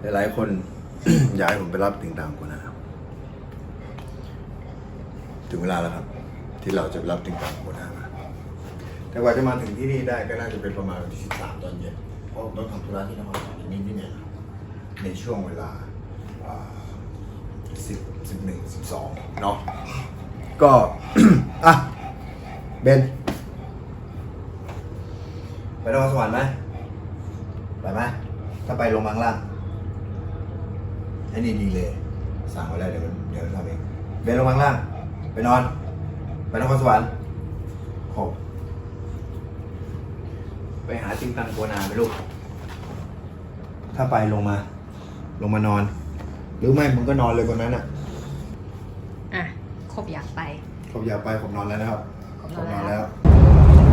หลายๆคน อยากให้ผมไปรับติ่งตามคนนะครับ ถึงเวลาแล้วครับ ที่เราจะไปรับติ่งตามคนนะแต่กว่าจะมาถึงที่นี่ได้ก็น่าจะเป็นประมาณวันที่13ตอนเย็นเพราะผมต้องทำธุระที่นครสวรรค์นิดนิดเนี่ยครับในช่วงเวลาสิบสิบหนึ่งสิบสองเนาะก็อะเบนไปนครสวรรค์ไหมไปไหมถ้าไปลงมาข้างล่าง ไอ้นี่ดีเลยสั่งไว้แล้วเดี๋ยวมันเดี๋ยวมันทำเองเบนลงมาข้างล่าง ไปนอน ไปนครสวรรค์โหไปหาจิงตังโกนาไหมลูก ถ้าไปลงมา ลงมานอน หรือไม่มึงก็นอนเลยบนนั้นอะอะครบอยากไปผมอยากไปผมนอนแล้วนะครับผมผมนนออนนแล้แล้วว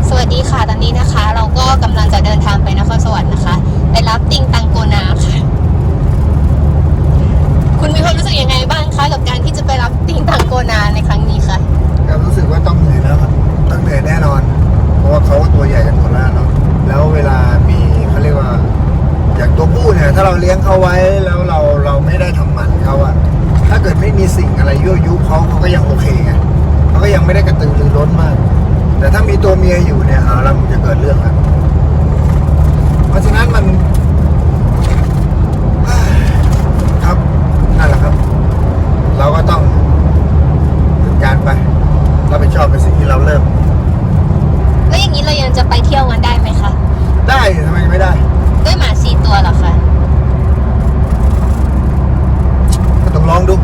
สวัสดีค่ะตอนนี้นะคะ เราก็กำลังจะเดินทางไปนครสวรรค์นะคะ ไปรับติงตังโกนาค่ะ ก็ยังโอเคไงเขาก็ยังไม่ได้กระตือรือร้นมาก แต่ถ้ามีตัวเมียอยู่เนี่ยเอาแล้วมันจะเกิดเรื่องครับเพราะฉะนั้นมัน ครับนั่นแหละครับ เราก็ต้อง จัดการไปรับผิดชอบในสิ่งที่เราเริ่ม แล้วอย่างนี้เรายังจะไปเที่ยวกันได้ไหมคะ ได้ทำไมไม่ได้ ด้วยหมาสี่ตัวเหรอคะ ก็ต้องลองดู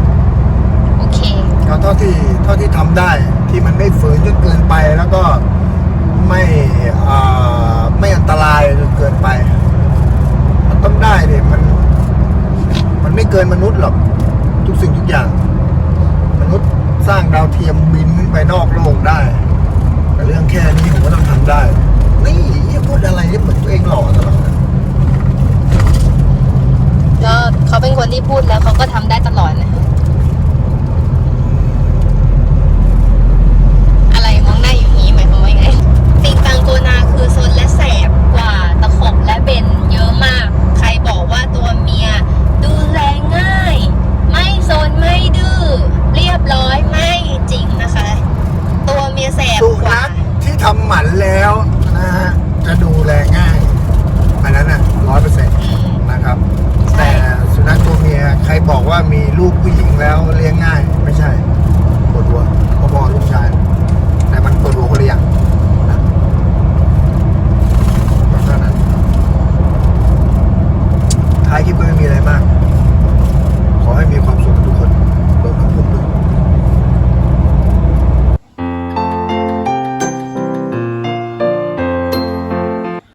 โอเค เอาเท่าที่เท่าที่ทำได้ที่มันไม่ฝืนจนเกินไปแล้วก็ไม่ไม่อันตรายจนเกินไป มันต้องได้ดิมัน มันไม่เกินมนุษย์หรอกทุกสิ่งทุกอย่าง มนุษย์สร้างดาวเทียมบินขึ้นไปนอกโลกได้ แต่เรื่องแค่นี้ผมก็ต้องทำได้ นี่พูดอะไรนี่เหมือนตัวเองหล่อตลอดนะ ก็เขาเป็นคนที่พูดแล้วเขาก็ทำได้ตลอดนะคะอะไรมองหน้าอยู่นี้หมายความว่าไง ติงตังโกนาคือซนและแสบกว่าตะขบและเบนเยอะมาก ใครบอกว่าตัวเมีย ดูแลง่าย ไม่ซนไม่ดื้อเรียบร้อยไม่จริงนะคะ ตัวเมียแสบ สุ ก นั ว่า ขที่ทำ หมันแล้วนะฮะจะดูแลง่ายอันนั้นน่ะร้อยเปอร์เซ็นต์อืมนะครับใช่แต่สุนัขตัวเมียใครบอกว่ามีลูกผู้หญิงแล้วเลี้ยงง่าย ไม่ใช่ปวดหัวพอๆลูกชาย แต่มันปวดหัวคนละอย่างนะเพราะฉะนั้นท้ายคลิปก็ไม่มีอะไรมาก